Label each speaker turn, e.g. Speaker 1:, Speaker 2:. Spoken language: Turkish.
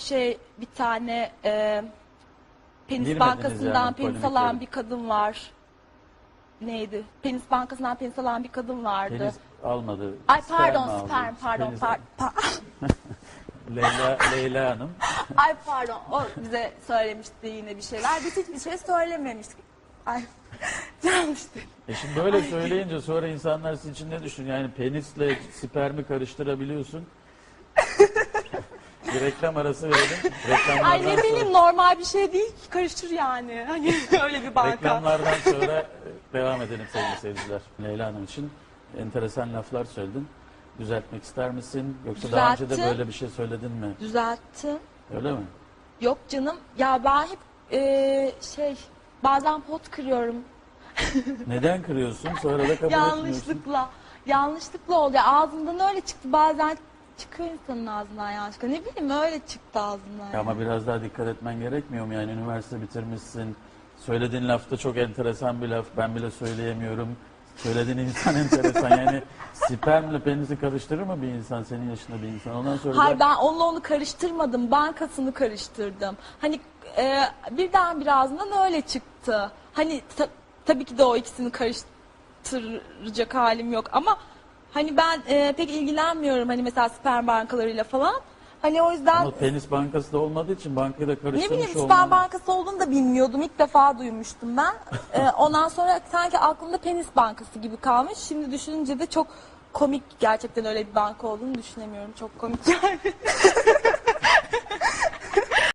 Speaker 1: şey bir tane e, Penis
Speaker 2: Girmediniz
Speaker 1: Bankası'ndan
Speaker 2: yani
Speaker 1: penis
Speaker 2: polemiklere.
Speaker 1: alan bir kadın var. Neydi? Penis Bankası'ndan penis alan bir kadın vardı.
Speaker 2: Penis almadı.
Speaker 1: Ay pardon
Speaker 2: aldı.
Speaker 1: sperm pardon
Speaker 2: Penis-
Speaker 1: par- pa-
Speaker 2: Leyla, Leyla Hanım.
Speaker 1: Ay pardon o bize söylemişti yine bir şeyler. Biz hiçbir şey söylememiştik. Ay yanlıştı.
Speaker 2: E şimdi böyle söyleyince sonra insanlar sizin için ne düşünüyor? Yani penisle spermi karıştırabiliyorsun. Bir reklam arası verelim. Reklamlardan
Speaker 1: Ay ne bileyim normal bir şey değil ki karıştır yani. Hani öyle bir banka.
Speaker 2: Reklamlardan sonra devam edelim sevgili seyirciler. Leyla Hanım için enteresan laflar söyledin. Düzeltmek ister misin? Yoksa daha önce de
Speaker 1: Düzelttim.
Speaker 2: böyle bir şey söyledin mi?
Speaker 1: Düzelttim.
Speaker 2: Öyle mi?
Speaker 1: Yok canım ya ben hep e, şey bazen pot kırıyorum.
Speaker 2: Neden kırıyorsun? Sonra da kabul etmiyorsun.
Speaker 1: Yanlışlıkla. Yanlışlıkla oluyor. Ağzımdan öyle çıktı. Bazen çıkıyor insanın ağzından yanlışlıkla. Ne bileyim öyle çıktı ağzından.
Speaker 2: Ya Ama biraz daha dikkat etmen gerekmiyor mu? Yani üniversite bitirmişsin. Söylediğin lafta çok enteresan bir laf. Ben bile söyleyemiyorum. Söylediğin insan enteresan. Yani spermle penisi karıştırır mı bir insan? Senin yaşında bir insan. Ondan sonra
Speaker 1: Hayır
Speaker 2: da
Speaker 1: ben onunla onu karıştırmadım. Bankasını karıştırdım. Hani e, birden bir ağzından öyle çıktı. Hani ta- tabii ki de o ikisini karıştıracak halim yok ama hani ben e, pek ilgilenmiyorum hani mesela sperm bankalarıyla falan. Hani o yüzden
Speaker 2: ama penis bankası da olmadığı için bankayı da
Speaker 1: ne
Speaker 2: karıştırmış
Speaker 1: bileyim sperm
Speaker 2: olman-
Speaker 1: bankası olduğunu da bilmiyordum. İlk defa duymuştum ben. E, ondan sonra sanki aklımda penis bankası gibi kalmış. Şimdi düşününce de çok komik gerçekten öyle bir banka olduğunu düşünemiyorum. Çok komik yani.